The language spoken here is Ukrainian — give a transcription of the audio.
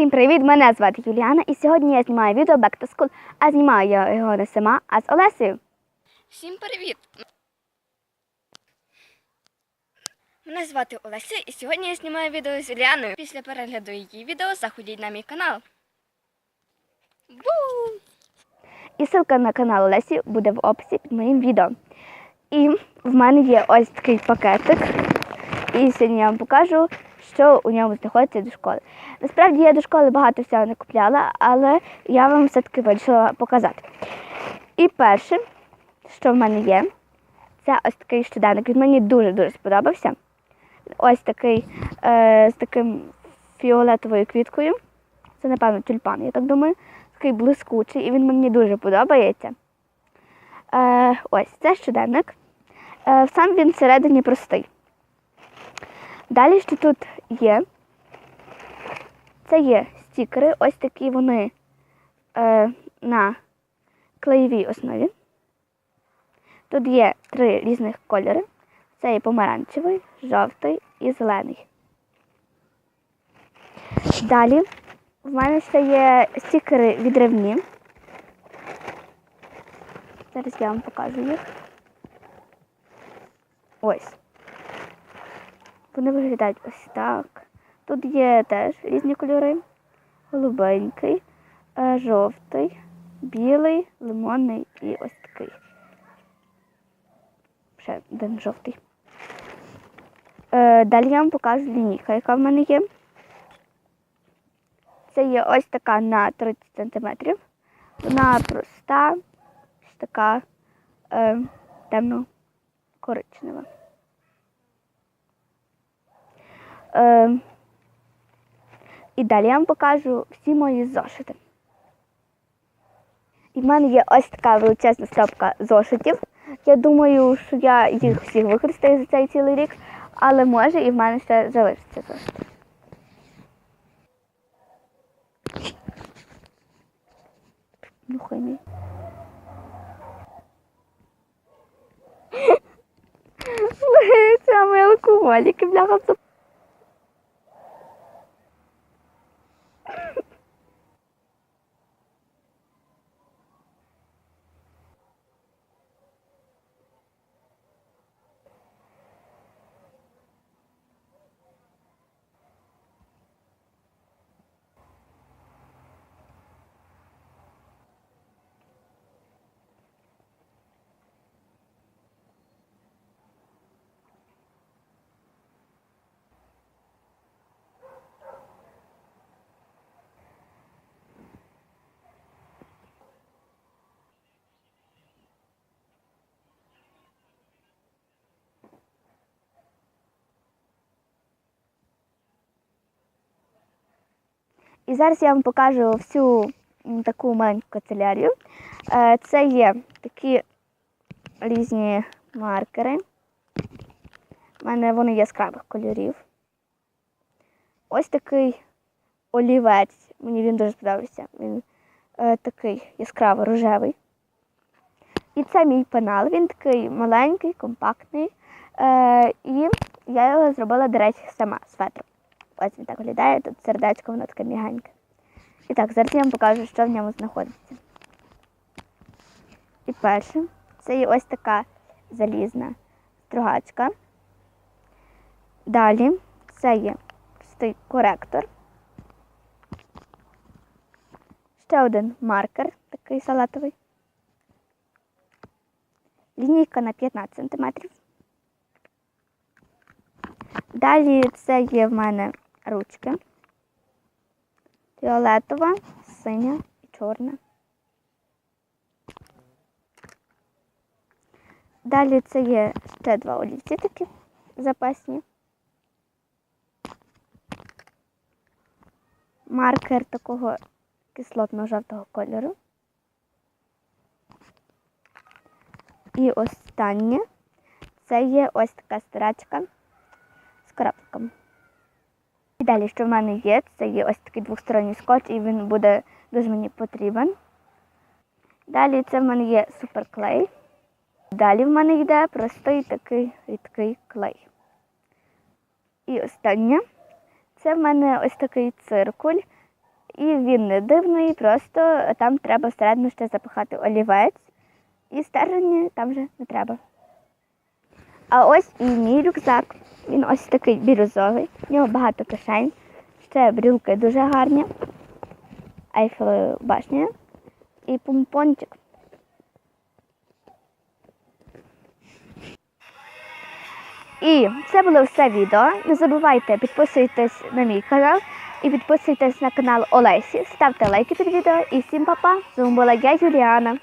Всім привіт! Мене звати Юліана, і сьогодні я знімаю відео Back to School, а знімаю я його не сама, а з Олесею. Всім привіт! Мене звати Олеся і сьогодні я знімаю відео з Іліаною. Після перегляду її відео заходіть на мій канал. Бу! І ссылка на канал Олесі буде в описі під моїм відео. І в мене є ось такий пакетик. І сьогодні я вам покажу, що у ньому знаходиться до школи. Насправді я до школи багато всього не купляла, але я вам все-таки вирішила показати. І перше, що в мене є, це ось такий щоденник. Він мені дуже-дуже сподобався. Ось такий е, з таким фіолетовою квіткою. Це, напевно, тюльпан, я так думаю. Такий блискучий, і він мені дуже подобається. Е, ось це щоденник. Е, сам він всередині простий. Далі, що тут є, це є стікери, ось такі вони е, на клеєвій основі. Тут є три різних кольори. Це є помаранчевий, жовтий і зелений. Далі в мене ще є стікери відривні. Зараз я вам покажу їх. Ось. Вони виглядають ось так. Тут є теж різні кольори. Голубенький, е, жовтий, білий, лимонний і ось такий. Ще один жовтий. Е, Далі я вам покажу лінійка, яка в мене є. Це є ось така на 30 см. Вона проста, ось така е, темно-коричнева. Е, і далі я вам покажу всі мої зошити. І в мене є ось така величезна стопка зошитів. Я думаю, що я їх всіх використаю за цей цілий рік, але може і в мене ще залишиться зошити. Нюхай мій. Це мої алкоголіки, бляха, І зараз я вам покажу всю таку маленьку канцелярію. Е, Це є такі різні маркери. У мене вони яскравих кольорів. Ось такий олівець. Мені він дуже сподобався. Він е, такий яскраво рожевий. І це мій пенал. Він такий маленький, компактний. Е, і я його зробила, до речі, сама з. Ось він так виглядає, тут сердечко, воно таке м'ягеньке. І так, зараз я вам покажу, що в ньому знаходиться. І перше, це є ось така залізна стругачка. Далі це є простий коректор. Ще один маркер, такий салатовий. Лінійка на 15 см. Далі це є в мене ручки. Фіолетова, синя і чорна. Далі це є ще два олівці такі запасні. Маркер такого кислотно-жовтого кольору. І останнє це є ось така стирачка з крапками. Далі, що в мене є, це є ось такий двосторонній скотч, і він буде дуже мені потрібен. Далі це в мене є суперклей. Далі в мене йде простий такий рідкий клей. І останнє це в мене ось такий циркуль І він не дивний, просто там треба всередину ще запихати олівець. І стерження там вже не треба. А ось і мій рюкзак. Він ось такий бірюзовий. В нього багато кишень. Ще брілки дуже гарні. Айфелева башня і помпончик. І це було все відео. Не забувайте підписуйтесь на мій канал і підписуйтесь на канал Олесі. Ставте лайки під відео і всім па-па. З вами була я Юліана.